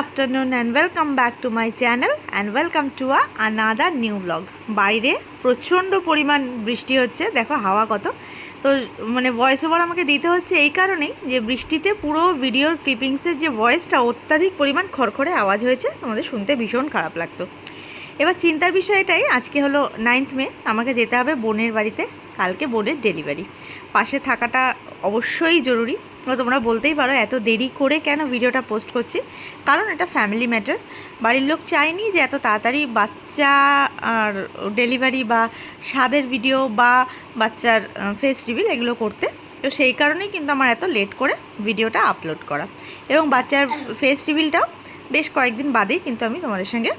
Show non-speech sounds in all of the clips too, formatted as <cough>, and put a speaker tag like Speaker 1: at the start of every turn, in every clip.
Speaker 1: afternoon and welcome back to my channel and welcome to a another new vlog. বাইরে প্রচণ্ড পরিমাণ বৃষ্টি হচ্ছে, দেখো হাওয়া কত। তো মানে ভয়েস ওভার আমাকে দিতে হচ্ছে এই কারণেই যে বৃষ্টিতে পুরো ভিডিওর ক্লিপিংসের যে ভয়েসটা অত্যাধিক পরিমাণ খড়খড়ে আওয়াজ হয়েছে, তোমাদের শুনতে ভীষণ খারাপ লাগতো। এবার চিন্তার বিষয় এটাই আজকে হলো নাইন্থ মে, আমাকে যেতে হবে বোনের বাড়িতে, কালকে বোনের ডেলিভারি পাশে থাকাটা অবশ্যই জরুরি। তোমরা বলতেই পারো, এত দেরি করে কেন ভিডিওটা পোস্ট করছি? কারণ এটা ফ্যামিলি ম্যাটার বাড়ির লোক চায়নি যে এত তাড়াতাড়ি বাচ্চা আর ডেলিভারি বা স্বাদের ভিডিও বা বাচ্চার ফেস রিভিল এগুলো করতে। তো সেই কারণেই কিন্তু আমার এত লেট করে ভিডিওটা আপলোড করা। এবং বাচ্চার ফেস রিভিলটাও বেশ কয়েকদিন বাদেই কিন্তু আমি তোমাদের সঙ্গে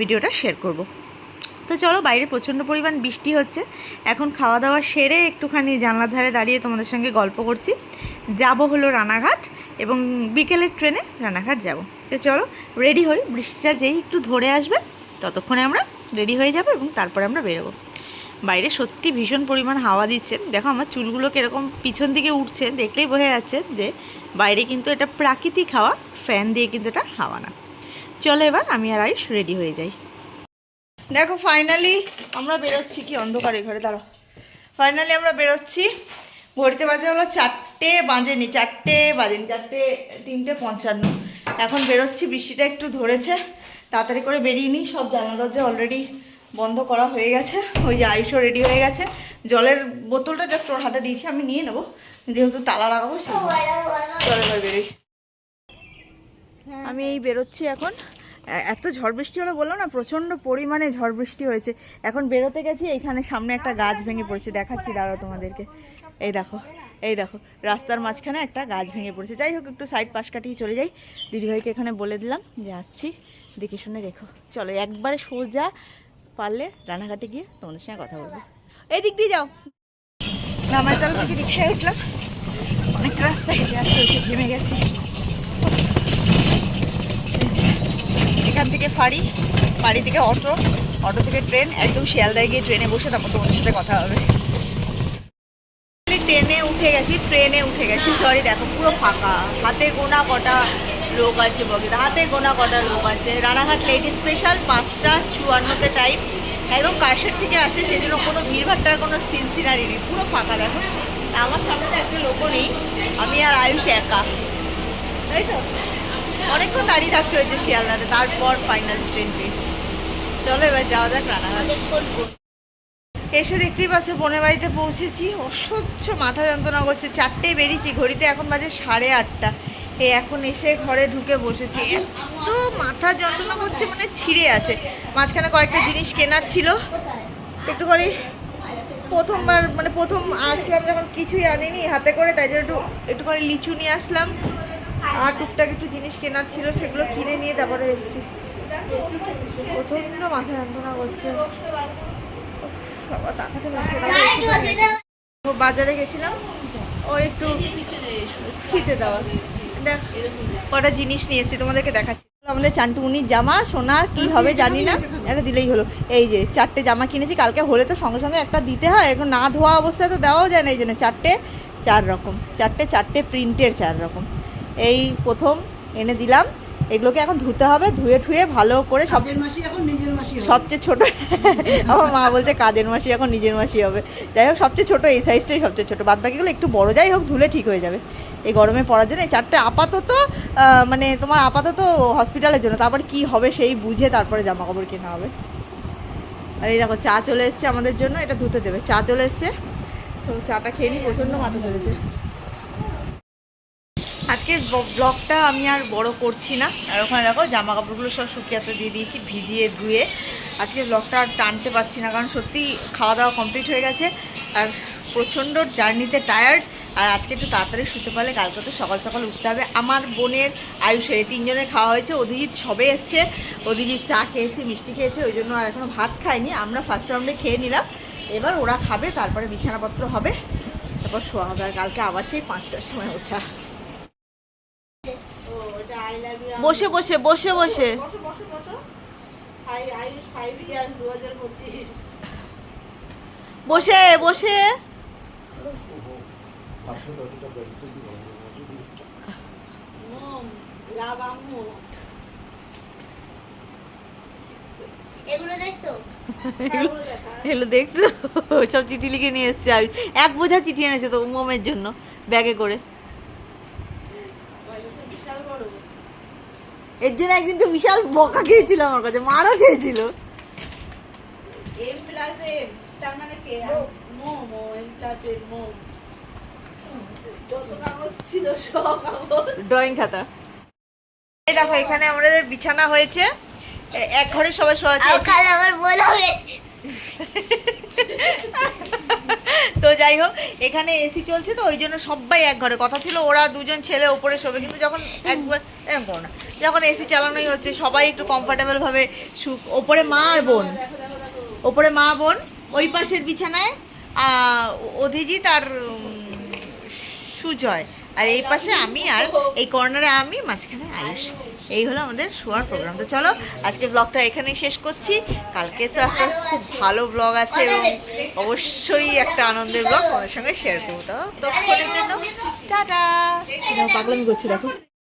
Speaker 1: ভিডিওটা শেয়ার করব। তো চলো, বাইরে প্রচণ্ড পরিমাণ বৃষ্টি হচ্ছে। এখন খাওয়া দাওয়া সেরে একটুখানি জানলার ধারে দাঁড়িয়ে তোমাদের সঙ্গে গল্প করছি। যাব হলো রানাঘাট এবং বিকেলের ট্রেনে রানাঘাট যাব। তো চলো রেডি হই। বৃষ্টিটা যেই একটু ধরে আসবে, ততক্ষণে আমরা রেডি হয়ে যাব এবং তারপরে আমরা বেরোবো। বাইরে সত্যি ভীষণ পরিমাণ হাওয়া দিচ্ছে। দেখো আমার চুলগুলো কীরকম পিছন দিকে উঠছে, দেখলেই বোঝা যাচ্ছে যে বাইরে কিন্তু এটা প্রাকৃতিক হাওয়া ফ্যান দিয়ে কিন্তু এটা হাওয়া না। চলো এবার আমি আর আয়ুষ রেডি হয়ে যাই। দেখো ফাইনালি আমরা বেরোচ্ছি কি অন্ধকারে, ঘরে দাঁড়াও। ফাইনালি আমরা বেরোচ্ছি। ঘড়িতে বাজে হলো চারটে বাজেনি চারটে বাজেনি, চারটে, তিনটে পঞ্চান্ন। এখন বেরোচ্ছি, বৃষ্টিটা একটু ধরেছে, তাড়াতাড়ি করে বেরিয়ে নিই, সব জানলা দরজা অলরেডি বন্ধ করা হয়ে গেছে, ওই যে আয়ুষও রেডি হয়ে গেছে। জলের বোতলটা জাস্ট ওর হাতে দিয়েছি, আমি নিয়ে নেব, যেহেতু তালা লাগাবো সেই চলো এবার বেরোই। আমি এই বেরোচ্ছি এখন। এত ঝড় বৃষ্টি হলো বললাম না, প্রচণ্ড পরিমাণে ঝড় বৃষ্টি হয়েছে। এখন বেরোতে গেছি, এইখানে সামনে একটা গাছ ভেঙে পড়েছে, দেখাচ্ছি দাঁড়াও তোমাদেরকে। এই দেখো এই দেখো, রাস্তার মাঝখানে একটা গাছ ভেঙে পড়েছে। যাই হোক, একটু সাইড পাশ কাটিয়ে চলে যাই। দিদিভাইকে এখানে বলে দিলাম যে আসছি। দেখে শুনে রেখো। চলো, একবারে সোজা পারলে রানাঘাটে গিয়ে তোমাদের সঙ্গে কথা বলব। এই দিক দিয়ে যাও। নামাইতলা থেকে রিক্সায় উঠলাম। অনেক রাস্তা হেঁটে আসতে হয়েছে ঘেমে গেছি। এখান থেকে ফাড়ি ফাড়ি থেকে অটো অটো থেকে ট্রেন, একদম শিয়ালদায় গিয়ে ট্রেনে বসে তারপর তোমাদের সাথে কথা হবে। উঠে গেছি ট্রেনে উঠে গেছি। সরি দেখো, পুরো ফাঁকা। হাতে গোনা কটা লোক আছে বগিতে। হাতে গোনা কটা লোক আছে। রানাঘাট লেডি স্পেশাল, পাঁচটা, চুয়ান্নতে টাইম একদম কাশের থেকে আসে সেই জন্য কোনো ভিড়ভাট্টার কোনো সিন সিনারি নেই। পুরো ফাঁকা, দেখো। আমার সামনে তো একটা লোকও নেই। আমি আর আয়ুষ একা। তাই তো? অনেকক্ষণ দাঁড়িয়ে থাকতে হয়েছে শিয়ালদাতে। তারপর ফাইনাল ট্রেন পেয়েছি। চলো, এবার যাওয়া যাক রানাঘাট। এসে দেখতেই পাচ্ছ, বোনের বাড়িতে পৌঁছেছি। অসহ্য মাথা যন্ত্রণা করছে। চারটে বেরিয়েছি, ঘড়িতে এখন বাজে সাড়ে আটটা। এই এখন এসে ঘরে ঢুকে বসেছি। এত মাথা যন্ত্রণা করছে মানে ছিঁড়ে আছে। মাঝখানে কয়েকটা জিনিস কেনার ছিল। একটুখানি প্রথমবার মানে প্রথম আসলাম যখন কিছুই আনিনি হাতে করে, তাই জন্য একটু, একটুখানি লিচু নিয়ে আসলাম। আর টুকটাক একটু জিনিস কেনার ছিল, সেগুলো কিনে নিয়ে তারপরে এসেছি। প্রচণ্ড মাথা যন্ত্রণা করছে। বাবা, বাজারে গেছিলাম ও একটু খেতে দেওয়া দেখ কটা জিনিস নিয়ে এসেছি তোমাদেরকে দেখাচ্ছি। আমাদের চান্টুমুনির জামা সোনা কি হবে জানি না এটা দিলেই হলো। এই যে চারটে জামা কিনেছি কালকে হলে তো সঙ্গে সঙ্গে একটা দিতে হয় এখন না ধোয়া অবস্থায় তো দেওয়াও যায় না এই জন্য চারটে চার রকম। চারটে চারটে প্রিন্টের চার রকম। এই প্রথম এনে দিলাম এগুলোকে এখন ধুতে হবে ধুয়ে ঠুয়ে ভালো করে সব। সবচেয়ে ছোট আমার মা বলছে কাজের মাসি এখন নিজের মাসি হবে। যাই হোক সবচেয়ে ছোট এই সাইজটাই সবচেয়ে ছোট। বাদ বাকিগুলো একটু বড় যাই হোক ধুলে ঠিক হয়ে যাবে। এই গরমে পড়ার জন্য এই চারটে আপাতত মানে তোমার আপাতত হসপিটালের জন্য। তারপর কি হবে সেই বুঝে তারপরে জামা কাপড় কেনা হবে। আর এই দেখো চা চলে এসছে আমাদের জন্য এটা ধুতে দেবে। চা চলে এসছে। তো চাটা খেয়ে নিই প্রচণ্ড মাথা ধরেছে। আজকের ব্লগটা আমি আর বড় করছি না। আর ওখানে দেখো জামা কাপড়গুলো সব শুকিয়াতে দিয়ে দিয়েছি, ভিজিয়ে ধুয়ে। আজকের ব্লগটা আর টানতে পারছি না, কারণ সত্যি খাওয়া দাওয়া কমপ্লিট হয়ে গেছে। আর প্রচণ্ড জার্নিতে টায়ার্ড আর আজকে একটু তাড়াতাড়ি শুতে পারলে কালকে তো সকাল সকাল উঠতে হবে। আমার বোনের আয়ুষের তিনজনের খাওয়া হয়েছে অধিজিৎ সবে এসছে। অধিজিৎ চা খেয়েছে, মিষ্টি খেয়েছে, ওই জন্য আর এখনও ভাত খাইনি আমরা ফার্স্ট রাউন্ডে খেয়ে নিলাম। এবার ওরা খাবে, তারপরে বিছানাপত্র হবে। তারপর শোয়া হবে। আর কালকে আবার সেই পাঁচটার সময় ওঠা। বসে বসে বসে বসে বসে। বসে
Speaker 2: এগুলো দেখছ?
Speaker 1: সব চিঠি লিখে নিয়ে এসছে। এক বোঝা চিঠি এনেছে তো মোমের জন্য ব্যাগে করে। এর জন্য একদিন তো বিশাল বকা খেয়েছিল আমার কাছে মারও খেয়েছিল।
Speaker 3: এম প্লাস এম তার মানে কে? এম প্লাস এম
Speaker 1: ড্রয়িং খাতা। এই দেখো এখানে আমাদের বিছানা হয়েছে। এক ঘরে সবাই শোয়া তো যাই হোক এখানে এসি চলছে তো ওই জন্য সবাই এক ঘরে। কথা ছিল ওরা দুজন ছেলে ওপরে শোবে কিন্তু যখন <laughs> একবার এরকম করো না। যখন এসি চালানোই হচ্ছে, সবাই একটু কমফোর্টেবল ভাবে সুখ ওপরে মা আর বোন। ওপরে মা, বোন, ওই পাশের বিছানায় অধিজিৎ আর সুজয়। আর এই পাশে আমি আর এই কর্নারে আমি, মাঝখানে আয়ুষ। এই হলো আমাদের শোয়ার প্রোগ্রাম তো চলো, আজকে ব্লগটা এখানেই শেষ করছি। কালকে তো একটা খুব ভালো ব্লগ আছে এবং অবশ্যই একটা আনন্দের ব্লগ তোমাদের সঙ্গে শেয়ার করব। তো ততক্ষণের জন্য, টাটা! পাগলামি করছি, দেখো।